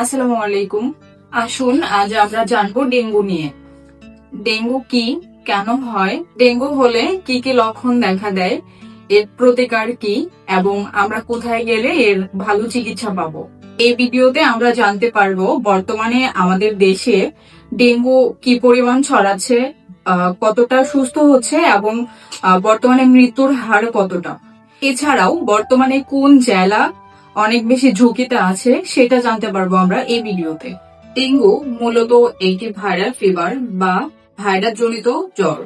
আসসালামু আলাইকুম। আসুন, আজ আমরা জানব ডেঙ্গু নিয়ে। ডেঙ্গু কি, কেন হয়, ডেঙ্গু হলে কি কি লক্ষণ দেখা দেয়, এর প্রতিকার কি, এবং আমরা কোথায় গেলে এর ভালো চিকিৎসা পাবো। এই ভিডিওতে আমরা জানতে পারব, বর্তমানে আমাদের দেশে ডেঙ্গু কি পরিমাণ ছড়াচ্ছে কতটা সুস্থ হচ্ছে, এবং বর্তমানে মৃত্যুর হার কতটা। এছাড়াও, বর্তমানে কোন জেলা অনেক বেশি ঝুঁকিতে আছে, সেটা জানতে পারব আমরা এই ভিডিওতে। ডেঙ্গু মূলত একটি ভাইরাল ফিভার বা ভাইরাস জনিত জ্বর।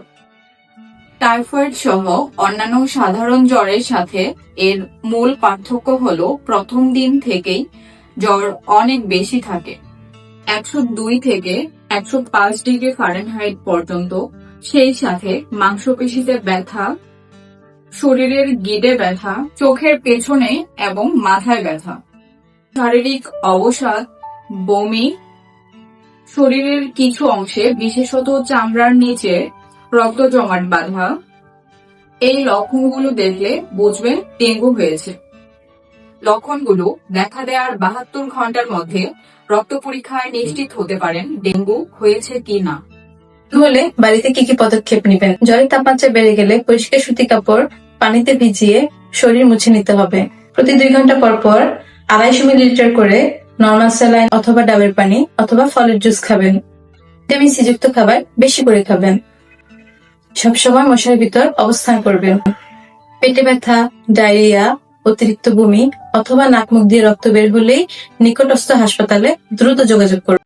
টাইফয়েড সহ অন্যান্য সাধারণ জ্বরের সাথে এর মূল পার্থক্য হল প্রথম দিন থেকেই জ্বর অনেক বেশি থাকে। একশো দুই থেকে একশো পাঁচ ডিগ্রি ফারেনহাইট পর্যন্ত, সেই সাথে মাংসপেশিতে ব্যথা শরীরের গিডে ব্যথা, চোখের পেছনে এবং মাথায় ব্যথা, শারীরিক অবসাদ, বমি, শরীরের কিছু অংশে, বিশেষত চামড়ার নিচে রক্ত জমাট বাঁধা। এই লক্ষণগুলো দেখলে বুঝবেন ডেঙ্গু হয়েছে। লক্ষণগুলো দেখা দেওয়ার বাহাত্তর ঘণ্টার মধ্যে রক্ত পরীক্ষায় নিশ্চিত হতে পারেন ডেঙ্গু হয়েছে কি না। হলে বাড়িতে কি কি পদক্ষেপ নেবেন? জ্বরের তাপমাত্রা বেড়ে গেলে পরিষ্কার সুতি কাপড় পানিতে ভিজিয়ে শরীর মুছে নিতে হবে। প্রতি দুই ঘণ্টা পর পর আড়াইশো মিলিলিটার করে নর্মাল স্যালাইন অথবা ডাবের পানি অথবা ফলের জুস খাবেন। ভিটামিন সি যুক্ত খাবার বেশি করে খাবেন। সবসময় মশার ভিতর অবস্থান করবেন। পেটে ব্যথা, ডায়রিয়া, অতিরিক্ত বমি অথবা নাক মুখ দিয়ে রক্ত বের হলেই নিকটস্থ হাসপাতালে দ্রুত যোগাযোগ করুন।